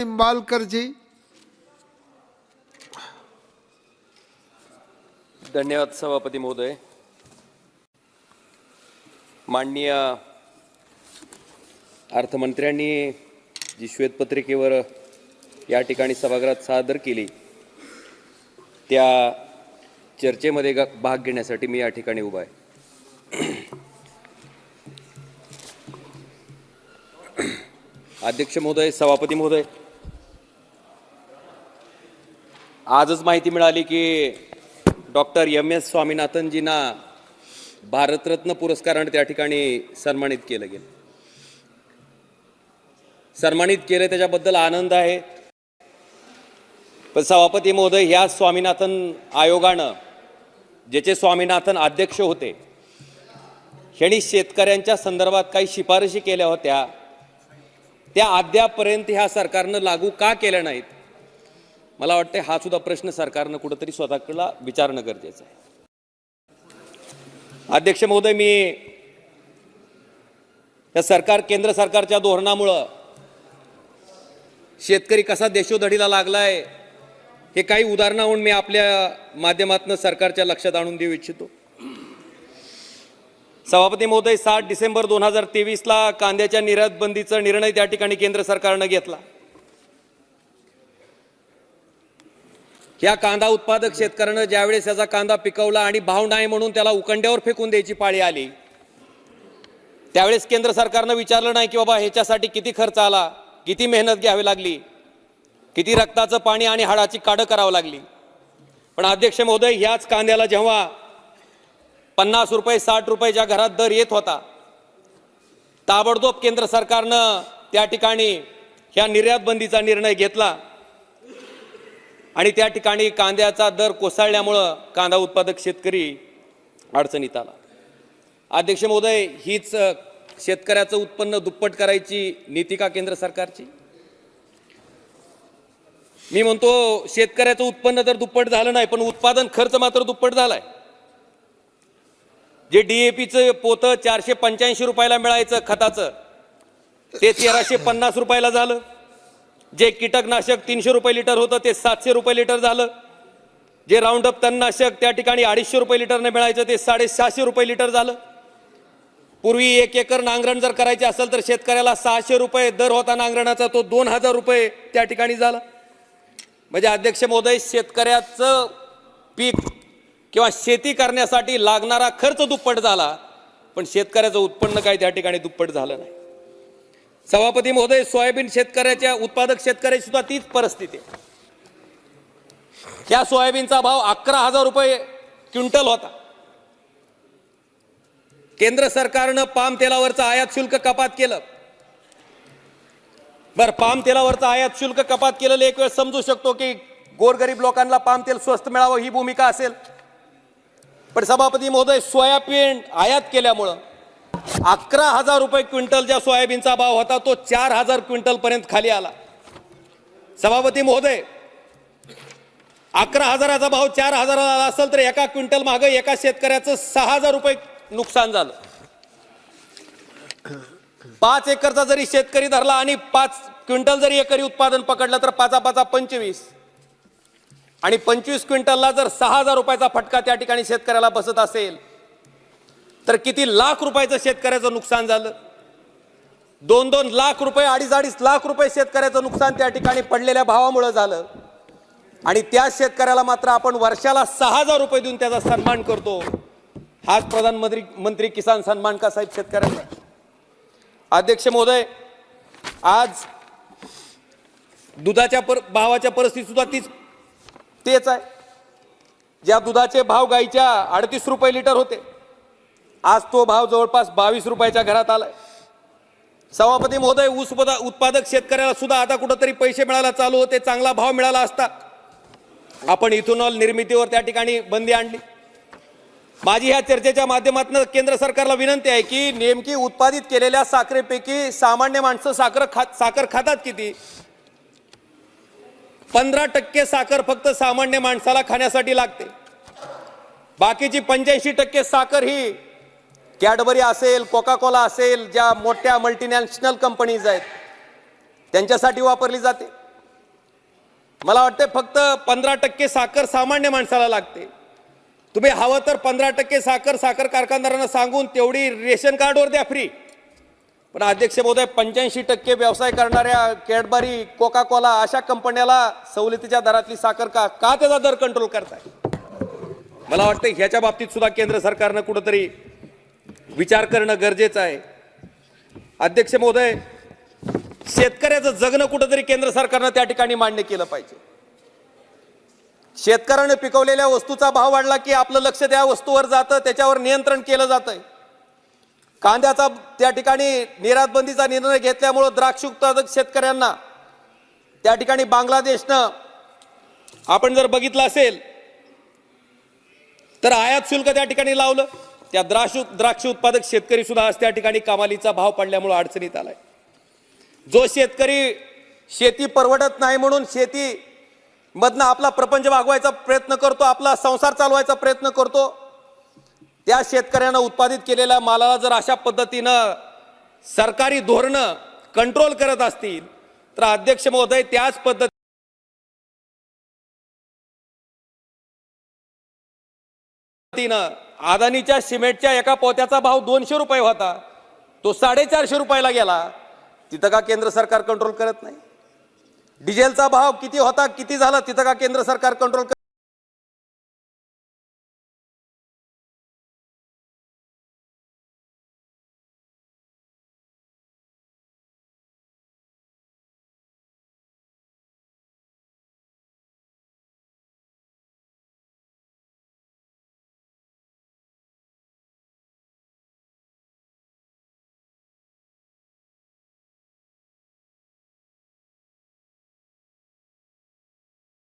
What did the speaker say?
निंबाळकरजी धन्यवाद सभापती महोदय. माननीय अर्थमंत्र्यांनी जी श्वेतपत्रिकेवर या ठिकाणी सभागृहात सादर केली त्या चर्चेमध्ये भाग घेण्यासाठी मी या ठिकाणी उभा आहे. अध्यक्ष महोदय सभापती महोदय आजच माहिती मिळाली की डॉक्टर एम एस स्वामीनाथनजींना भारतरत्न पुरस्काराने त्या ठिकाणी सन्मानित केलं गेलं. सन्मानित केलं त्याच्याबद्दल आनंद आहे. पण सभापती महोदय ह्या स्वामीनाथन आयोगानं ज्याचे स्वामीनाथन अध्यक्ष होते ह्यांनी शेतकऱ्यांच्या संदर्भात काही शिफारशी केल्या होत्या. त्या अद्यापर्यंत ह्या सरकारनं लागू का केल्या नाहीत? मला वाटतं हा सुद्धा प्रश्न सरकारनं कुठंतरी स्वतःकडला विचारणं गरजेचं आहे. अध्यक्ष महोदय मी या सरकार केंद्र सरकारच्या धोरणामुळं शेतकरी कसा देशोधडीला लागलाय हे काही उदाहरणाहून मी आपल्या माध्यमातून सरकारच्या लक्षात आणून देऊ इच्छितो. सभापती महोदय सात डिसेंबर दोन हजार तेवीसला कांद्याच्या निर्यात बंदीचा निर्णय त्या ठिकाणी केंद्र सरकारनं घेतला. या कांदा उत्पादक शेतकऱ्यानं ज्यावेळेस याचा कांदा पिकवला आणि भाव नाही म्हणून त्याला उकंड्यावर फेकून द्यायची पाळी आली त्यावेळेस केंद्र सरकारनं विचारलं नाही की बाबा ह्याच्यासाठी किती खर्च आला किती मेहनत घ्यावी लागली किती रक्ताचं पाणी आणि हाडाची काढं करावं लागली. पण अध्यक्ष महोदय ह्याच कांद्याला जेव्हा पन्नास रुपये साठ रुपये ज्या घरात दर येत होता ताबडतोब केंद्र सरकारनं त्या ठिकाणी ह्या निर्यात बंदीचा निर्णय घेतला. आणि त्या ठिकाणी कांद्याचा दर कोसळल्यामुळं कांदा उत्पादक शेतकरी अडचणीत आला. अध्यक्ष महोदय हीच शेतकऱ्याचं उत्पन्न दुप्पट करायची नीती का केंद्र सरकारची? मी म्हणतो शेतकऱ्याचं उत्पन्न तर दुप्पट झालं नाही पण उत्पादन खर्च मात्र दुप्पट झालाय. जे डीएपीचं पोतं चारशे पंच्याऐंशी रुपयाला मिळायचं खताचं ते तेराशे पन्नास रुपयाला झालं. जे कीटकनाशक तीनशे रुपये लिटर होतं ते सातशे रुपये लिटर झालं. जे राऊंडअप तणनाशक त्या ठिकाणी अडीचशे रुपये लिटरने मिळायचं ते साडेसहाशे रुपये लिटर झालं. पूर्वी एक एकर नांगरण जर करायचे असेल तर शेतकऱ्याला सहाशे रुपये दर होता नांगरणाचा तो दोन हजार रुपये त्या ठिकाणी झाला. म्हणजे अध्यक्ष महोदय शेतकऱ्याचं पीक किंवा शेती करण्यासाठी लागणारा खर्च दुप्पट झाला पण शेतकऱ्याचं उत्पन्न काही त्या ठिकाणी दुप्पट झालं नाही. सभापती महोदय सोयाबीन शेतकऱ्याच्या उत्पादक शेतकऱ्याची सुद्धा तीच परिस्थिती आहे. सोयाबीनचा भाव अकरा हजार रुपये क्विंटल होता. केंद्र सरकारनं पाम तेलावरचं आयात शुल्क कपात केलं. बर पाम तेलावरचं आयात शुल्क कपात केलेलं एक वेळ समजू शकतो की गोरगरीब लोकांना पाम तेल स्वस्त मिळावं ही भूमिका असेल. पण सभापती महोदय सोयाबीन आयात केल्यामुळं अकरा हजार रुपये क्विंटल ज्या सोयाबीनचा भाव होता तो चार हजार क्विंटल पर्यंत खाली आला. सभापती महोदय अकरा हजाराचा भाव चार हजाराला आला असेल तर एका क्विंटल मागं एका शेतकऱ्याचं सहा हजार रुपये नुकसान झालं. पाच एकरचा जरी शेतकरी धरला आणि पाच क्विंटल जरी एकरी उत्पादन पकडलं तर पाचा पाचा पंचवीस. आणि पंचवीस क्विंटलला जर सहा हजार रुपयाचा फटका त्या ठिकाणी शेतकऱ्याला बसत असेल तर किती लाख रुपयाचं शेतकऱ्याचं नुकसान झालं? दोन दोन लाख रुपये अडीच अडीच लाख रुपये शेतकऱ्याचं नुकसान त्या ठिकाणी पडलेल्या भावामुळं झालं. आणि त्या शेतकऱ्याला मात्र आपण वर्षाला सहा हजार रुपये देऊन त्याचा सन्मान करतो. हाच प्रधानमंत्री मंत्री किसान सन्मान का साहेब शेतकऱ्यांना? अध्यक्ष महोदय आज दुधाच्या पर भावाच्या परिस्थिती सुद्धा तीच तेच आहे. ज्या दुधाचे भाव गाईच्या अडतीस रुपये लिटर होते आज तो भाव जवळपास बावीस रुपयाच्या घरात आलाय. सभापती महोदय ऊस उत्पादक शेतकऱ्याला सुद्धा आता कुठंतरी पैसे मिळायला चालू होते चांगला भाव मिळाला असता. आपण इथेनॉल निर्मितीवर त्या ठिकाणी बंदी आणली. माझी ह्या चर्चेच्या माध्यमातून केंद्र सरकारला विनंती आहे की नेमकी उत्पादित केलेल्या साखरेपैकी सामान्य माणसं साखर खात साखर खातात किती? पंधरा टक्के साखर फक्त सामान्य माणसाला खाण्यासाठी लागते. बाकीची पंच्याऐंशी टक्के साखर ही कॅडबरी असेल कोकाकोला असेल ज्या मोठ्या मल्टीनॅशनल कंपनीज आहेत त्यांच्यासाठी वापरली जाते. मला वाटते फक्त पंधरा टक्के साखर सामान्य माणसाला लागते. तुम्ही हवं तर पंधरा टक्के साखर साखर कारखानदारांना सांगून तेवढी रेशन कार्डवर द्या फ्री पण अध्यक्ष महोदय पंच्याऐंशी टक्के व्यवसाय करणाऱ्या कॅडबरी कोकाकोला अशा कंपन्याला सवलतीच्या दरातली साखर का का त्याचा दर कंट्रोल करताय? मला वाटतं ह्याच्या बाबतीत सुद्धा केंद्र सरकारनं कुठंतरी विचार करणं गरजेचं आहे. अध्यक्ष महोदय शेतकऱ्याचं जगणं कुठंतरी केंद्र सरकारनं त्या ठिकाणी मान्य केलं पाहिजे. शेतकऱ्यानं पिकवलेल्या वस्तूचा भाव वाढला की आपलं लक्ष त्या वस्तूवर जातं त्याच्यावर नियंत्रण केलं जातंय. कांद्याचा त्या ठिकाणी निर्यात बंदीचा निर्णय घेतल्यामुळं द्राक्ष उत्पादक शेतकऱ्यांना त्या ठिकाणी बांगलादेशनं आपण जर बघितलं असेल तर आयात शुल्क त्या ठिकाणी लावलं. त्या द्राक्ष द्राक्ष उत्पादक शेतकरी सुद्धा आज त्या ठिकाणी कमालीचा भाव पडल्यामुळे अडचणीत आलाय. जो शेतकरी शेती परवडत नाही म्हणून शेती मधनं आपला प्रपंच भागवायचा प्रयत्न करतो आपला संसार चालवायचा प्रयत्न करतो त्या शेतकऱ्यानं उत्पादित केलेल्या मालाला जर अशा पद्धतीनं सरकारी धोरणं कंट्रोल करत असतील तर अध्यक्ष महोदय त्याच पद्धती पद्धतीनं अदानीच्या सिमेंटच्या एका पोत्याचा भाव दोनशे रुपये होता. तो साडेचारशे रुपयाला गेला. तिथं का केंद्र सरकार कंट्रोल करत नाही? डिझेलचा भाव किती होता किती झाला तिथं का केंद्र सरकार कंट्रोल